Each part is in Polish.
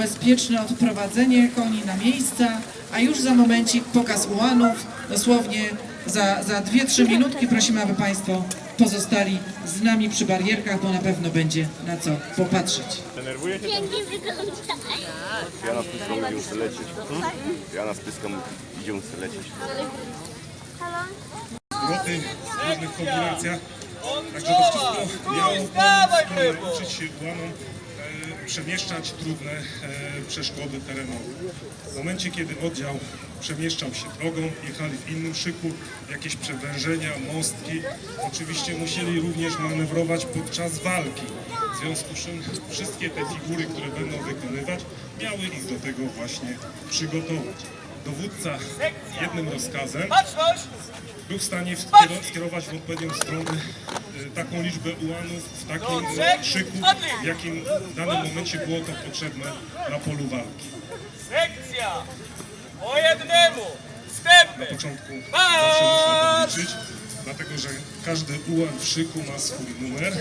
bezpieczne odprowadzenie koni na miejsca, a już za momencik pokaz ułanów, dosłownie za, za 2-3 minutki prosimy, aby Państwo pozostali z nami przy barierkach, bo na pewno będzie na co popatrzeć. Denerwuje się tam? Pięknie wygląda. Jana z pyską idzie sobie lecieć. Hmm? Jana z pyską idzie sobie lecieć. Halo? zwroty w różnych kombinacjach. Także to wszystko miało pomóc nauczyć się e, przemieszczać trudne e, przeszkody terenowe. W momencie, kiedy oddział przemieszczał się drogą, jechali w innym szyku, jakieś przewężenia, mostki, oczywiście musieli również manewrować podczas walki. W związku z czym wszystkie te figury, które będą wykonywać, miały ich do tego właśnie przygotować. Dowódca jednym rozkazem był w stanie skierować, w odpowiednią stronę taką liczbę ułanów w takim szyku, w jakim w danym momencie było to potrzebne na polu walki. Sekcja! Po jednemu! Wstępy! Na początku zawsze można liczyć, dlatego że każdy ułan w szyku ma swój numer,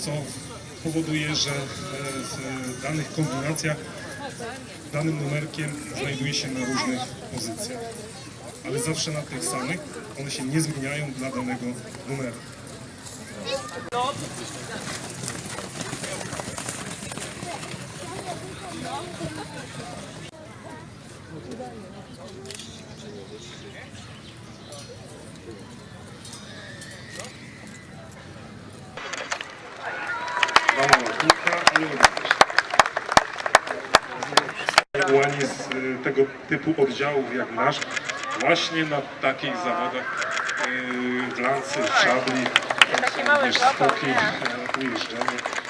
co powoduje, że e, w danych kombinacjach danym numerkiem znajduje się na różnych pozycjach. Ale zawsze na tych samych, one się nie zmieniają dla danego numeru. Ułanie z y, tego typu oddziałów jak nasz właśnie na takich zawodach y, w lancy, w również skoki, y, ujeżdżenie.